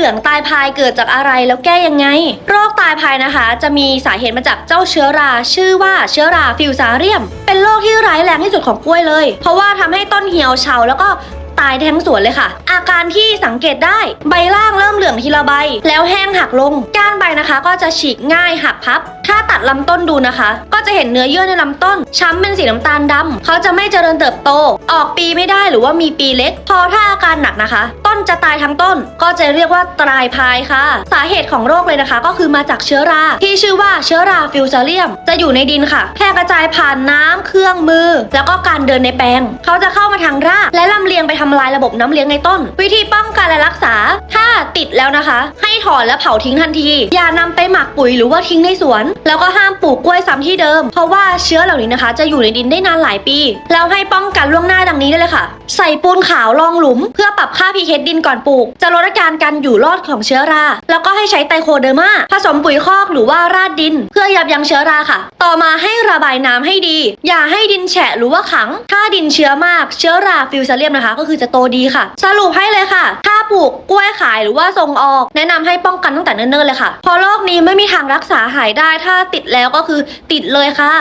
เหลืองตายพายเกิดจากอะไรแล้วแก้ยังไง โรคตายพายนะคะ จะมีสาเหตุมาจากเจ้าเชื้อรา ชื่อว่าเชื้อราฟิวซาเรียม เป็นโรคที่ร้ายแรงที่สุดของกล้วยเลย เพราะว่าทำให้ต้นเหี่ยวเฉาแล้วก็ ตายทั้งสวนเลยค่ะ อาการที่สังเกตได้ใบล่างเริ่มเหลืองทีละใบ แล้วแห้งหักลง ก้านใบนะคะ ก็จะฉีกง่ายหักพับ ถ้าตัดลำต้นดูนะคะ ก็จะเห็นเนื้อเยื่อในลำต้น ช้ำเป็นสีน้ำตาลดำเขาจะไม่เจริญเติบโต ออกปีไม่ได้หรือว่ามีปีเล็ก พอถ้าอาการหนักนะคะ ต้นจะตายทั้งต้น ก็จะเรียกว่าตรายพายค่ะ สาเหตุของโรคเลยนะคะ ก็คือมาจากเชื้อรา ที่ชื่อว่าเชื้อราฟิวซาเรียม จะอยู่ในดินค่ะ แพร่กระจายผ่านน้ำเครื่องมือ แล้วก็การเดินในแปลง เขาจะเข้ามาทางรากและ ทำลายระบบน้ำเลี้ยงในต้น วิธีป้องกันและรักษา ถ้าติดแล้วนะคะ ให้ถอนและเผาทิ้งทันที อย่านำไปหมักปุ๋ยหรือว่าทิ้งในสวน แล้วก็ห้ามปลูกกล้วยซ้ำที่เดิม เพราะว่าเชื้อเหล่านี้นะคะ จะอยู่ในดินได้นานหลายปี แล้วให้ป้องกันล่วงหน้าดังนี้ได้เลยค่ะ ใส่ปูนขาวรองหลุม เพื่อปรับค่า pH ดินก่อนปลูก จะลดอาการการอยู่รอดของเชื้อรา แล้วก็ให้ใช้ไตรโคเดอร์มาผสมปุ๋ยคอกหรือว่าราดดิน เพื่อยับยั้งเชื้อราค่ะ ต่อมาให้ระบายน้ำให้ดี อย่าให้ดินแฉะหรือว่าขัง ถ้าดินเชื้อมากเชื้อราฟิวซาเรียมนะคะก็คือือจะโตดีค่ะ สรุปให้เลยค่ะ ถ้าปลูกกล้วยขายหรือว่าส่งออก แนะนำให้ป้องกันตั้งแต่เนิ่นๆเลยค่ะเพราะโรคนี้ไม่มีทางรักษาหายได้ ถ้าติดแล้วก็คือติดเลยค่ะ